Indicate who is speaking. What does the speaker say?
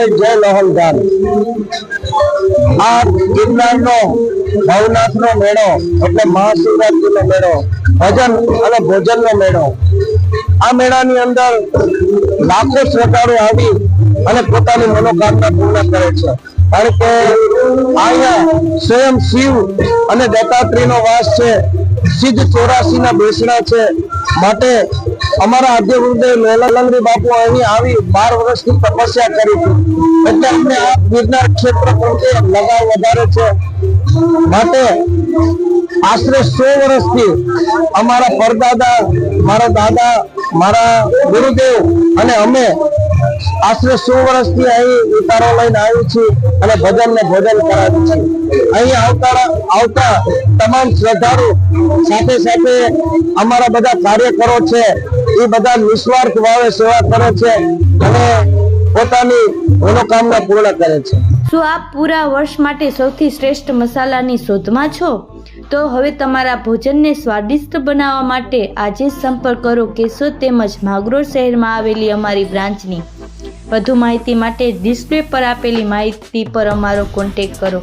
Speaker 1: અમારી જય લહોલધાર આ ગિરનારનો ભવનાથનો મેળો એટલે મહાશિવરાત્રીનો મેળો, ભજન અને ભોજનનો મેળો. આ મેળાની અંદર લાખો શ્રદ્ધાળુ આવી અને પોતાની મનોકામના પૂર્ણ કરે છે. કારણ કે અહીંયા સ્વયં શિવ અને દત્તાત્રેયનો વાસ છે. સિદ્ધ ચોરાસી ના બેસણા છે. માટે અમારા આદ્ય ગુરુદેવ મેલાલંગરી બાપુ અહીં આવી બાર વર્ષની તપસ્યા કરી એટલે અમને આ ગિરનાર ક્ષેત્ર પ્રત્યે લગાવ વધારે છે. માટે આશરે સો વર્ષથી અમારા પરદાદા, મારા દાદા, મારા ગુરુદેવ અને અમે આશરે સો વર્ષથી અહીં ઉતારો લઈને આવ્યું છીએ અને ભજન ને ભોજન કરાવ્યું છે અહીં આવતા આવતા તમામ શ્રદ્ધાળુ સાથે સાથે અમારા બધા કાર્યકરો છે. એ બધા નિસ્વાર્થ ભાવે સેવા કરે છે અને પોતાની મનોકામના પૂર્ણ કરે છે.
Speaker 2: શું આપ પૂરા વર્ષ માટે સૌથી શ્રેષ્ઠ મસાલાની શોધમાં છો? તો હવે તમારા ભોજનને સ્વાદિષ્ટ બનાવવા માટે આજે સંપર્ક કરો કેશોદ તેમજ માગરોળ શહેરમાં આવેલી અમારી બ્રાન્ચની. વધુ માહિતી માટે ડિસ્પ્લે પર આપેલી માહિતી પર અમારો કોન્ટેક કરો.